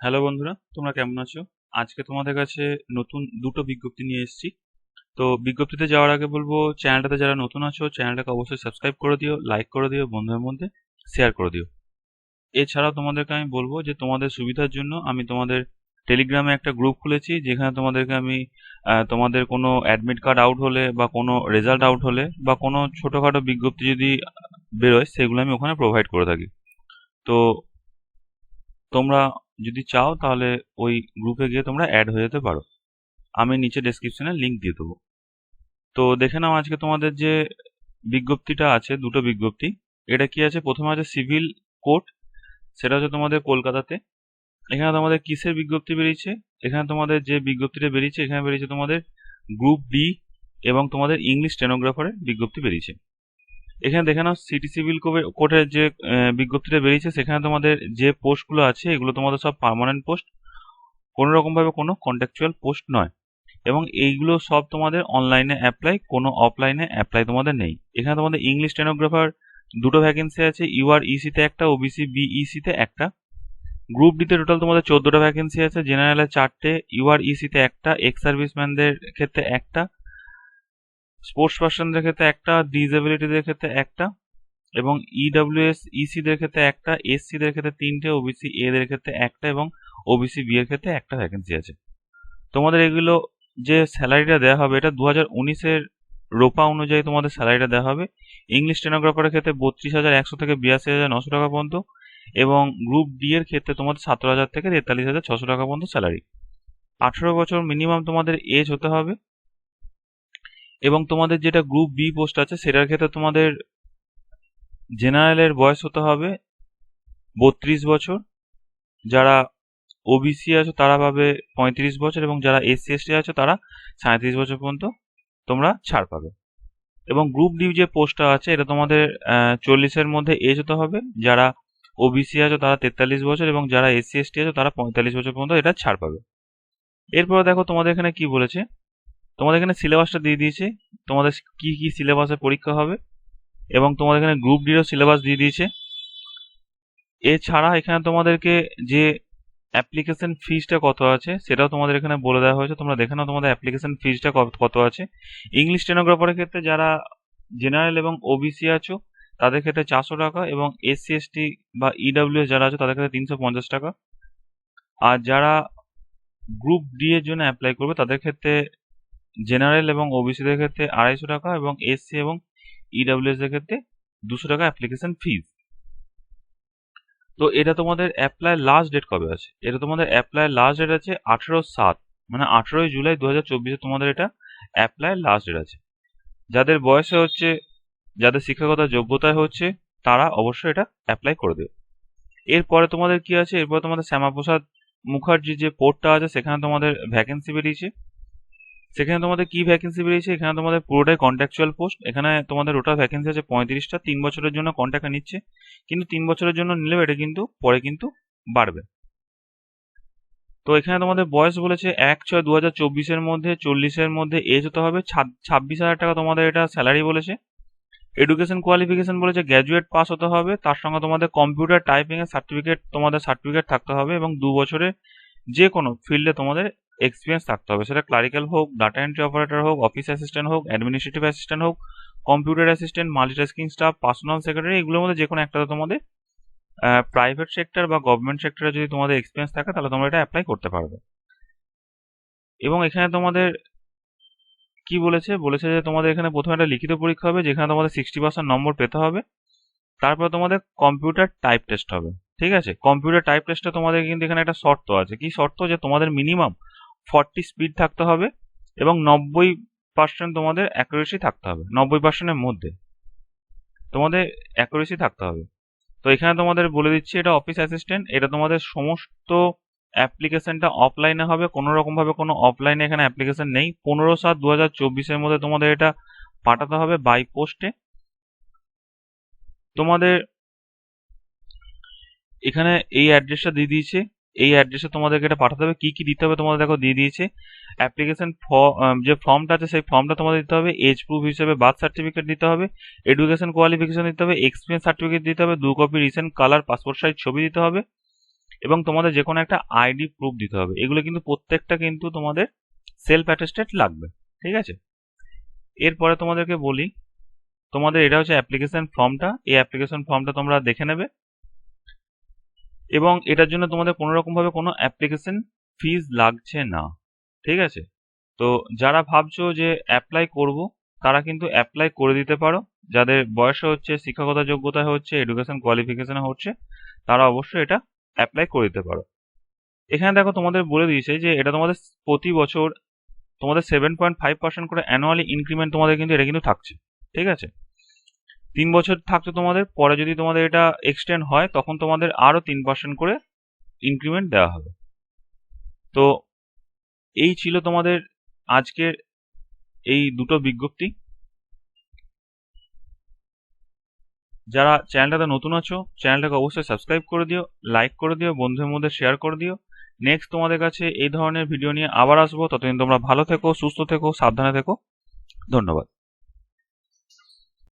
Hello বন্ধুরা, তোমরা কেমন আছো? আজকে তোমাদের কাছে নতুন দুটো বিজ্ঞপ্তি নিয়ে এসেছি। তো বিজ্ঞপ্তিতে যাওয়ার আগে বলব, চ্যানেলটাতে যারা নতুন আছো, চ্যানেলটাকে অবশ্যই সাবস্ক্রাইব করে দিও, লাইক করে দিও, বন্ধুদের মধ্যে শেয়ার করে দিও। এছাড়াও তোমাদেরকে আমি বলব যে তোমাদের সুবিধার জন্য আমি তোমাদের টেলিগ্রামে একটা গ্রুপ খুলেছি, যেখানে তোমাদেরকে আমি তোমাদের কোনো অ্যাডমিট কার্ড আউট হলে বা কোনো রেজাল্ট আউট হলে বা কোনো ছোটোখাটো বিজ্ঞপ্তি যদি বেরোয়, সেগুলো আমি ওখানে প্রোভাইড করে থাকি। তো তোমরা যদি চাও তাহলে ওই গ্রুপে গিয়ে তোমরা অ্যাড হয়ে যেতে পারো। আমি নিচে ডেসক্রিপশনে লিঙ্ক দিয়ে দেবো। তো দেখে নাও আজকে তোমাদের যে বিজ্ঞপ্তিটা আছে, দুটো বিজ্ঞপ্তি। এটা কি আছে? প্রথমে আছে সিভিল কোর্ট সেটা হচ্ছে তোমাদের কলকাতাতে। এখানে তোমাদের কিসের বিজ্ঞপ্তি বেরিয়েছে? এখানে তোমাদের যে বিজ্ঞপ্তিটা বেরিয়েছে, এখানে বেরিয়েছে তোমাদের গ্রুপ বি এবং তোমাদের ইংলিশ স্টেনোগ্রাফারের বিজ্ঞপ্তি বেরিয়েছে। এখানে দেখে নাও সিটি সিভিল কোর্টের যে বিজ্ঞপ্তিটা বেরিয়েছে, সেখানে তোমাদের যে পোস্টগুলো আছে, এগুলো তোমাদের সব পার্মানেন্ট পোস্ট কোনো রকমভাবে কোনো কন্ট্রাকচুয়াল পোস্ট নয়। এবং এইগুলো সব তোমাদের অনলাইনে অ্যাপ্লাই কোনো অফলাইনে অ্যাপ্লাই তোমাদের নেই। এখানে তোমাদের ইংলিশ স্টেনোগ্রাফার দুটো ভ্যাকেন্সি আছে ইউআর ইসিতে একটা ওবিসি বিইসিতে একটা। গ্রুপ ডিতে টোটাল তোমাদের চোদ্দোটা ভ্যাকেন্সি আছে জেনারেলে চারটে ইউআর ইসিতে একটা এক্স সার্ভিসম্যানদের ক্ষেত্রে একটা। স্পোর্টস পার্সনদের ক্ষেত্রে একটা ডিসেবিলিটিদের ক্ষেত্রে একটা এবং ইডব্লিউএস ইসিদের ক্ষেত্রে একটা এসসিদের ক্ষেত্রে তিনটে ওবিসি এদের ক্ষেত্রে একটা এবং ওবিসি বি এর ক্ষেত্রে একটা ভ্যাকেন্সি আছে। তোমাদের এগুলো যে স্যালারিটা দেওয়া হবে, এটা দু হাজার উনিশের রোপা অনুযায়ী তোমাদের স্যালারিটা দেওয়া হবে। ইংলিশ স্টেনোগ্রাফারের ক্ষেত্রে বত্রিশ হাজার একশো থেকে বিরাশি হাজার নশো টাকা পর্যন্ত এবং গ্রুপ ডি এর ক্ষেত্রে তোমাদের সতেরো হাজার থেকে তেতাল্লিশ হাজার ছশো টাকা পর্যন্ত স্যালারি আঠেরো বছর মিনিমাম তোমাদের এজ হতে হবে। এবং তোমাদের যেটা গ্রুপ বি পোস্ট আছে, সেটার ক্ষেত্রে তোমাদের জেনারেলের বয়স হতে হবে বত্রিশ বছর। যারা ওবিসি আছো, তারা পাবে পঁয়ত্রিশ বছর এবং যারা এসসি এসটি আছো, তারা সাঁত্রিশ বছর পর্যন্ত তোমরা ছাড় পাবে। এবং গ্রুপ ডি যে পোস্টটা আছে, এটা তোমাদের চল্লিশের মধ্যে এজ হতে হবে। যারা ওবিসি আছো, তারা তেতাল্লিশ বছর এবং যারা এসসি এসটি আছে, তারা পঁয়তাল্লিশ বছর পর্যন্ত এটা ছাড় পাবে। এরপরে দেখো তোমাদের এখানে কি বলেছে। তোমাদের এখানে সিলেবাসটা দিয়ে দিয়েছে। তোমাদের কি কি সিলেবাসে পরীক্ষা হবে? এবং তোমাদের এখানে গ্রুপ ডিরও সিলেবাস দিয়ে দিয়েছে। এছাড়া এখানে তোমাদেরকে যে অ্যাপ্লিকেশন ফিজটা কত আছে, সেটাও তোমাদের এখানে বলে দেওয়া হয়েছে। তোমরা দেখে নাও তোমাদের অ্যাপ্লিকেশন ফিজটা কত আছে। ইংলিশ স্টেনোগ্রাফারের ক্ষেত্রে যারা জেনারেল এবং ওবিসি আছো, তাদের ক্ষেত্রে চারশো টাকা এবং এসসি এসটি বা ইডাব্লিউএস যারা আছে, তাদের ক্ষেত্রে তিনশো পঞ্চাশ টাকা। আর যারা গ্রুপ ডি এর জন্য অ্যাপ্লাই করবে, তাদের ক্ষেত্রে জেনারেল এবং ওবিসিদের ক্ষেত্রে আড়াইশো টাকা এবং এসসি এবং ইডাব্লিউএস এর ক্ষেত্রে দুশো টাকা অ্যাপ্লিকেশন ফিজ তো এটা তোমাদের অ্যাপ্লাই লাস্ট ডেট কবে আছে? এটা তোমাদের অ্যাপ্লাই লাস্ট ডেট আছে আঠেরো সাত মানে আঠেরোই জুলাই দু হাজার চব্বিশে তোমাদের এটা অ্যাপ্লাই লাস্ট ডেট আছে। যাদের বয়সে হচ্ছে, যাদের শিক্ষাগত যোগ্যতায় হচ্ছে, তারা অবশ্যই এটা অ্যাপ্লাই করে দেবে। এরপরে তোমাদের কি আছে? এরপরে তোমাদের শ্যামাপ্রসাদ মুখার্জি যে পোর্টটা আছে, সেখানে তোমাদের ভ্যাকেন্সি বেরিয়েছে। সেখানে তোমাদের কি ভ্যাকেন্সি বেরিয়েছে? এখানে তোমাদের পুরোটাই কন্ট্রাকচুয়াল পোস্ট এখানে তোমাদের ওটা ভ্যাকেন্সি আছে পঁয়ত্রিশটা। তিন বছরের জন্য কন্ট্রাক্টে নিচ্ছে। কিন্তু তিন বছরের জন্য নিলেও এটা কিন্তু পরে কিন্তু বাড়বে। তো এখানে তোমাদের বয়স বলেছে এক ছয় দু হাজার চব্বিশের মধ্যে, চল্লিশের মধ্যে এজ হতে হবে। ছাব্বিশ হাজার টাকা তোমাদের এটা স্যালারি বলেছে। এডুকেশন কোয়ালিফিকেশন বলেছে গ্র্যাজুয়েট পাস হতে হবে। তার সঙ্গে তোমাদের কম্পিউটার টাইপিং এর সার্টিফিকেট তোমাদের সার্টিফিকেট থাকতে হবে এবং দু বছরে যে কোনো ফিল্ডে তোমাদের এক্সপিরিয়েন্স থাকতে হবে। সেটা ক্লারিক্যাল হোক ডাটা এন্ট্রি অপারেটর হোক অফিস অ্যাসিস্ট্যান্ট হোক অ্যাডমিনিস্ট্রেটিভ অ্যাসিস্ট্যান্ট হোক computer assistant multitasking staff personal secretary এগুলোর মধ্যে যে কোনো একটা তোমাদের প্রাইভেট সেক্টর বা গভর্নমেন্ট সেক্টরে যদি তোমাদের এক্সপিরিয়েন্স থাকে, তাহলে তোমরা এটা অ্যাপ্লাই করতে পারবে। এবং এখানে তোমাদের কি বলেছে? বলেছে যে তোমাদের এখানে প্রথমে একটা লিখিত পরীক্ষা হবে, যেখানে তোমাদের সিক্সটি পার্সেন্ট নম্বর পেতে হবে। তারপর তোমাদের কম্পিউটার টাইপ টেস্ট হবে। ঠিক আছে? কম্পিউটার টাইপ টেস্টে তোমাদের কিন্তু এখানে একটা শর্ত আছে। কি শর্ত? যে তোমাদের মিনিমাম ফর্টি স্পিড থাকতে হবে এবং নব্বই পার্সেন্ট তোমাদের অ্যাকুরেসি থাকতে হবে, নব্বই পার্সেন্টের মধ্যে। তোমাদের অ্যাকুরেসি থাকতে হবে। তো এখানে তোমাদের বলে দিচ্ছি, এটা অফিস অ্যাসিস্ট্যান্ট এটা তোমাদের সমস্ত অ্যাপ্লিকেশনটা অফলাইনে হবে কোনো রকমভাবে কোনো অফলাইনে এখানে অ্যাপ্লিকেশন নেই। পনেরো সাত দু হাজার চব্বিশের মধ্যে তোমাদের এটা পাঠাতে হবে বাই পোস্টে তোমাদের এখানে এই অ্যাড্রেসটা দিয়ে দিয়েছে। এই অ্যাড্রেসে তোমাদেরকে এটা পাঠাতে হবে। কি কি দিতে হবে তোমাদের দেখো দিয়ে দিয়েছে। অ্যাপ্লিকেশন যে ফর্মটা আছে সেই ফর্মটা তোমাদের দিতে হবে। এজ প্রুফ হিসেবে বার্থ সার্টিফিকেট দিতে হবে। এডুকেশন কোয়ালিফিকেশন দিতে হবে। এক্সপিরিয়েন্স সার্টিফিকেট দিতে হবে। দু copy recent colour passport size ছবি দিতে হবে। এবং তোমাদের যে কোনো একটা আইডি প্রুফ দিতে হবে। এগুলো কিন্তু প্রত্যেকটা কিন্তু তোমাদের সেলফ অ্যাটেস্টেড লাগবে। ঠিক আছে? এরপরে তোমাদেরকে বলি, তোমাদের এটা হচ্ছে অ্যাপ্লিকেশন ফর্মটা এই অ্যাপ্লিকেশন ফর্মটা তোমরা দেখে নেবে। এবং এটার জন্য তোমাদের কোনো রকমভাবে কোনো অ্যাপ্লিকেশন ফিজ লাগছে না। ঠিক আছে? তো যারা ভাবছ যে অ্যাপ্লাই করব, তারা কিন্তু অ্যাপ্লাই করে দিতে পারো। যাদের বয়সে হচ্ছে, শিক্ষাগত যোগ্যতা হচ্ছে এডুকেশন কোয়ালিফিকেশন হচ্ছে, তারা অবশ্যই এটা অ্যাপ্লাই করে দিতে পারো। এখানে দেখো তোমাদের বলে দিয়েছে যে এটা তোমাদের প্রতি বছর তোমাদের সেভেন পয়েন্ট ফাইভ পার্সেন্ট করে অ্যানুয়ালি ইনক্রিমেন্ট তোমাদের কিন্তু এটা কিন্তু থাকছে। ঠিক আছে? তিন বছর থাকছে তোমাদের, পরে যদি তোমাদের এটা এক্সটেন্ড হয়, তখন তোমাদের আরও তিন পার্সেন্ট করে ইনক্রিমেন্ট দেওয়া হবে। তো এই ছিল তোমাদের আজকের এই দুটো বিজ্ঞপ্তি। যারা চ্যানেলটাতে নতুন আছো, চ্যানেলটাকে অবশ্যই সাবস্ক্রাইব করে দিও লাইক করে দিও, বন্ধুদের মধ্যে শেয়ার করে দিও। নেক্সট তোমাদের কাছে এই ধরনের ভিডিও নিয়ে আবার আসব। ততদিন তোমরা ভালো থেকো, সুস্থ থেকো, সাবধানে থেকো। ধন্যবাদ।